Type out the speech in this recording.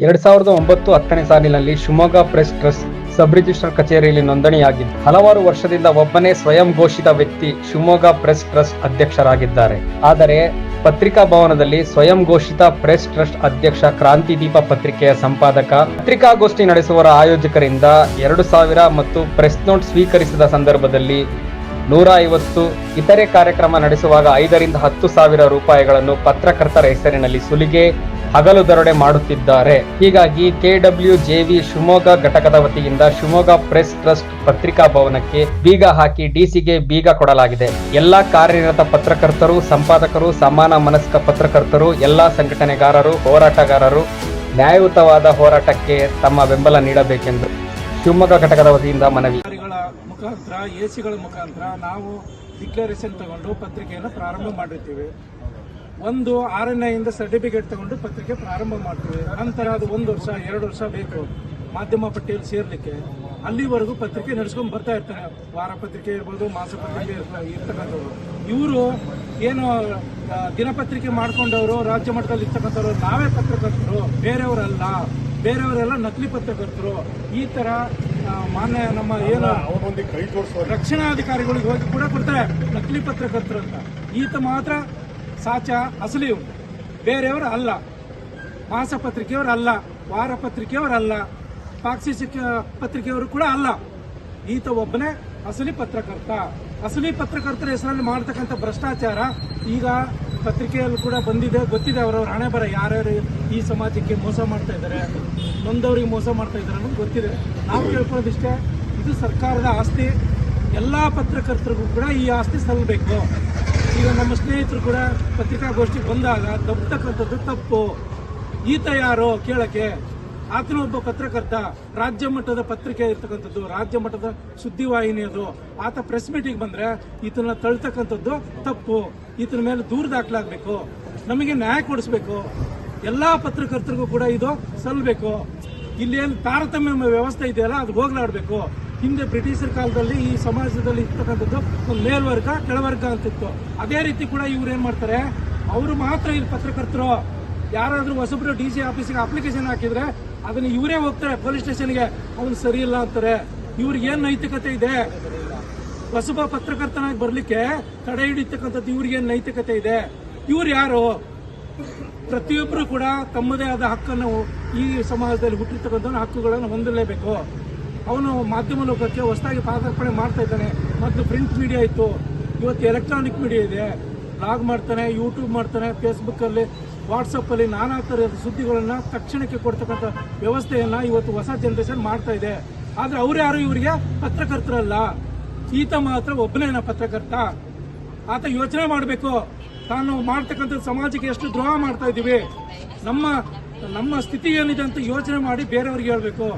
ಎರಡ್ ಸಾವಿರದ ಒಂಬತ್ತು ಹತ್ತನೇ ಸಾಲಿನಲ್ಲಿ Shivamogga press trust sub register ಕಚೇರಿಯಲ್ಲಿ ನೋಂದಣಿಯಾಗಿದ್ದು, ಹಲವಾರು ವರ್ಷದಿಂದ ಒಬ್ಬನೇ ಸ್ವಯಂ ಘೋಷಿತ ವ್ಯಕ್ತಿ ಶಿವಮೊಗ್ಗ ಪ್ರೆಸ್ ಟ್ರಸ್ಟ್ ಅಧ್ಯಕ್ಷರಾಗಿದ್ದಾರೆ. ಆದರೆ, ಪತ್ರಿಕಾ ಭವನದಲ್ಲಿ ಸ್ವಯಂ ಘೋಷಿತ ಪ್ರೆಸ್ ಟ್ರಸ್ಟ್ ಅಧ್ಯಕ್ಷ ಕ್ರಾಂತಿದೀಪ ಪತ್ರಿಕೆಯ ಸಂಪಾದಕ, ಪತ್ರಿಕಾಗೋಷ್ಠಿ ನಡೆಸುವರ ಆಯೋಜಕರಿಂದ ಎರಡು ಸಾವಿರ ಮತ್ತು ಪ್ರೆಸ್ ನೋಟ್ ಸ್ವೀಕರಿಸಿದ ಸಂದರ್ಭದಲ್ಲಿ ನೂರ ಐವತ್ತು ಇತರೆ ಕಾರ್ಯಕ್ರಮ ನಡೆಸುವಾಗ ಐದರಿಂದ ಹತ್ತು ಸಾವಿರ ರೂಪಾಯಿಗಳನ್ನು ಪತ್ರಕರ್ತರ ಹೆಸರಿನಲ್ಲಿ ಸುಲಿಗೆ ಹಗಲು ದರೋಡೆ ಮಾಡುತ್ತಿದ್ದಾರೆ. ಹೀಗಾಗಿ ಕೆಡಬ್ಲ್ಯೂ ಜೆವಿ ಶಿವಮೊಗ್ಗ ಘಟಕದ ವತಿಯಿಂದ ಶಿವಮೊಗ್ಗ ಪ್ರೆಸ್ ಟ್ರಸ್ಟ್ ಪತ್ರಿಕಾ ಭವನಕ್ಕೆ ಬೀಗ ಹಾಕಿ ಡಿಸಿಗೆ ಬೀಗ ಕೊಡಲಾಗಿದೆ. ಎಲ್ಲಾ ಕಾರ್ಯನಿರತ ಪತ್ರಕರ್ತರು, ಸಂಪಾದಕರು, ಸಮಾನ ಮನಸ್ಕ ಪತ್ರಕರ್ತರು, ಎಲ್ಲಾ ಸಂಘಟನೆಗಾರರು, ಹೋರಾಟಗಾರರು ನ್ಯಾಯಯುತವಾದ ಹೋರಾಟಕ್ಕೆ ತಮ್ಮ ಬೆಂಬಲ ನೀಡಬೇಕೆಂದು ಶಿವಮೊಗ್ಗ ಘಟಕದ ವತಿಯಿಂದ ಮನವಿ. ಮುಖಾಂತರ ಎ ಸಿಗಳ ಮುಖಾಂತರ ನಾವು ಡಿಕ್ಲರೇಷನ್ ತಗೊಂಡು ಪತ್ರಿಕೆಯನ್ನು ಪ್ರಾರಂಭ ಮಾಡಿರ್ತೀವಿ. ಒಂದು ಆರನೆಯಿಂದ ಸರ್ಟಿಫಿಕೇಟ್ ತಗೊಂಡು ಪತ್ರಿಕೆ ಪ್ರಾರಂಭ ಮಾಡ್ತೀವಿ. ನಂತರ ಅದು ಒಂದು ವರ್ಷ ಎರಡು ವರ್ಷ ಬೇಕು ಮಾಧ್ಯಮ ಪಟ್ಟಿಯಲ್ಲಿ ಸೇರ್ಲಿಕ್ಕೆ. ಅಲ್ಲಿವರೆಗೂ ಪತ್ರಿಕೆ ನಡೆಸ್ಕೊಂಡು ಬರ್ತಾ ಇರ್ತಾರೆ. ವಾರ ಪತ್ರಿಕೆ ಇರ್ಬೋದು ಮಾಸ ಪತ್ರಿಕೆ ಇರ್ತ- ಇರ್ತಕ್ಕಂಥವ್ರು. ಇವರು ಏನು ದಿನಪತ್ರಿಕೆ ಮಾಡ್ಕೊಂಡವರು ರಾಜ್ಯ ಮಟ್ಟದಲ್ಲಿ ಇರ್ತಕ್ಕಂಥವ್ರು ನಾವೇ ಪತ್ರಕರ್ತರು ಬೇರೆಯವರಲ್ಲ. ಬೇರೆಯವರೆಲ್ಲ ನಕಲಿ ಪತ್ರಕರ್ತರು. ಈ ತರ ಮಾನ್ಯ ನಮ್ಮ ಏನು ರಕ್ಷಣಾಧಿಕಾರಿಗಳಿಗೆ ಹೋಗಿ ಕೂಡ ಕೊಡ್ತಾರೆ. ನಕಲಿ ಪತ್ರಕರ್ತರು ಅಂತ. ಈತ ಮಾತ್ರ ಸಾಚ ಅಸಲಿ ಇವ್ನು. ಬೇರೆಯವರು ಅಲ್ಲ. ಮಾಸ ಪತ್ರಿಕೆಯವರು ಅಲ್ಲ ವಾರ ಪತ್ರಿಕೆಯವರು ಅಲ್ಲ ಪಾಕ್ಸಿ ಪತ್ರಿಕೆಯವರು ಕೂಡ ಅಲ್ಲ. ಈತ ಒಬ್ಬನೇ ಅಸಲಿ ಪತ್ರಕರ್ತ. ಅಸಲಿ ಪತ್ರಕರ್ತರ ಹೆಸರಲ್ಲಿ ಮಾಡ್ತಕ್ಕಂಥ ಭ್ರಷ್ಟಾಚಾರ ಈಗ ಪತ್ರಿಕೆಯಲ್ಲಿ ಕೂಡ ಬಂದಿದೆ. ಗೊತ್ತಿದೆ ಅವರವ್ರ ಹಣೆ ಬರ ಯಾರ್ಯಾರು ಈ ಸಮಾಜಕ್ಕೆ ಮೋಸ ಮಾಡ್ತಾ ಇದ್ದಾರೆ. ನೊಂದವ್ರಿಗೆ ಮೋಸ ಮಾಡ್ತಾ ಇದ್ದಾರೆ ಅನ್ನೋದು ಗೊತ್ತಿದೆ. ನಾವು ಕೇಳ್ಕೊಳ್ಳೋದಿಷ್ಟೇ, ಇದು ಸರ್ಕಾರದ ಆಸ್ತಿ. ಎಲ್ಲ ಪತ್ರಕರ್ತರಿಗೂ ಕೂಡ ಈ ಆಸ್ತಿ ಸಲ್ಲಬೇಕು ಈಗ ನಮ್ಮ ಸ್ನೇಹಿತರು ಕೂಡ ಪತ್ರಿಕಾಗೋಷ್ಠಿಗೆ ಬಂದಾಗ ತಪ್ಪತಕ್ಕಂಥದ್ದು ತಪ್ಪು. ಈತ ಯಾರೋ ಕೇಳಕ್ಕೆ? ಆತನ ಒಬ್ಬ ಪತ್ರಕರ್ತ. ರಾಜ್ಯ ಮಟ್ಟದ ಪತ್ರಿಕೆ ಇರ್ತಕ್ಕಂಥದ್ದು, ರಾಜ್ಯ ಮಟ್ಟದ ಸುದ್ದಿವಾಹಿನಿ ಅದು. ಆತ ಪ್ರೆಸ್ ಮೀಟಿಂಗ್ ಬಂದ್ರೆ ಈತನ ತಳ್ತಕ್ಕಂಥದ್ದು ತಪ್ಪು. ಈತನ ಮೇಲೆ ದೂರ ದಾಖಲಾಗಬೇಕು. ನಮಗೆ ನ್ಯಾಯ ಕೊಡಿಸ್ಬೇಕು. ಎಲ್ಲಾ ಪತ್ರಕರ್ತರಿಗೂ ಕೂಡ ಇದು ಸಲ್ಲಬೇಕು ಏನು ತಾರತಮ್ಯ ವ್ಯವಸ್ಥೆ ಇದೆಯಲ್ಲ, ಅದು ಹೋಗ್ಲಾಡ್ಬೇಕು. ಹಿಂದೆ ಬ್ರಿಟಿಷರ ಕಾಲದಲ್ಲಿ ಈ ಸಮಾಜದಲ್ಲಿ ಇರ್ತಕ್ಕಂಥದ್ದು ಒಂದು ಮೇಲ್ವರ್ಗ, ಕೆಳವರ್ಗ ಅಂತಿತ್ತು. ಅದೇ ರೀತಿ ಕೂಡ ಇವ್ರು ಏನು ಮಾಡ್ತಾರೆ? ಅವರು ಮಾತ್ರ ಇಲ್ಲಿ ಪತ್ರಕರ್ತರು. ಯಾರಾದರೂ ಹೊಸಬ್ರು ಡಿ ಸಿ ಆಫೀಸಿಗೆ ಅಪ್ಲಿಕೇಶನ್ ಹಾಕಿದ್ರೆ ಅದನ್ನ ಇವರೇ ಹೋಗ್ತಾರೆ ಪೊಲೀಸ್ ಸ್ಟೇಷನ್ಗೆ ಅವನು ಸರಿ ಇಲ್ಲ ಅಂತಾರೆ. ಇವ್ರಿಗೆ ಏನು ನೈತಿಕತೆ ಇದೆ? ಹೊಸಬ ಪತ್ರಕರ್ತನಾಗಿ ಬರಲಿಕ್ಕೆ ತಡೆ ಹಿಡಿತಕ್ಕಂಥದ್ದು ಇವ್ರಿಗೆ ಏನ್ ನೈತಿಕತೆ ಇದೆ? ಇವ್ರು ಯಾರು? ಪ್ರತಿಯೊಬ್ಬರು ಕೂಡ ತಮ್ಮದೇ ಆದ ಹಕ್ಕನ್ನು ಈ ಸಮಾಜದಲ್ಲಿ ಹುಟ್ಟಿರ್ತಕ್ಕಂಥ ಹಕ್ಕುಗಳನ್ನು ಹೊಂದಲೇಬೇಕು. ಅವನು ಮಾಧ್ಯಮ ಲೋಕಕ್ಕೆ ಹೊಸದಾಗಿ ಪಾದಾರ್ಪಣೆ ಮಾಡ್ತಾ ಇದ್ದಾನೆ. ಮತ್ತು ಪ್ರಿಂಟ್ ಮೀಡಿಯಾ ಇತ್ತು. ಇವತ್ತು ಎಲೆಕ್ಟ್ರಾನಿಕ್ ಮೀಡಿಯಾ ಇದೆ. ಬ್ಲಾಗ್ ಮಾಡ್ತಾನೆ ಯೂಟ್ಯೂಬ್ ಮಾಡ್ತಾನೆ ಫೇಸ್ಬುಕ್ಕಲ್ಲಿ ವಾಟ್ಸಪ್ಪಲ್ಲಿ ನಾನಾ ಥರದ ಸುದ್ದಿಗಳನ್ನು ತಕ್ಷಣಕ್ಕೆ ಕೊಡ್ತಕ್ಕಂಥ ವ್ಯವಸ್ಥೆಯನ್ನು ಇವತ್ತು ಹೊಸ ಜನರೇಷನ್ ಮಾಡ್ತಾ ಇದೆ. ಆದರೆ ಅವ್ರು ಯಾರು? ಇವರಿಗೆ ಪತ್ರಕರ್ತರಲ್ಲ. ಈತ ಮಾತ್ರ ಒಬ್ಬನೇನ ಪತ್ರಕರ್ತ. ಆತ ಯೋಚನೆ ಮಾಡಬೇಕು. ತಾನು ಮಾಡ್ತಕ್ಕಂಥ ಸಮಾಜಕ್ಕೆ ಎಷ್ಟು ದ್ರೋಹ ಮಾಡ್ತಾ ಇದ್ದೀವಿ. ನಮ್ಮ ನಮ್ಮ ಸ್ಥಿತಿ ಏನಿದೆ ಅಂತ ಯೋಚನೆ ಮಾಡಿ ಬೇರೆಯವ್ರಿಗೆ ಹೇಳ್ಬೇಕು.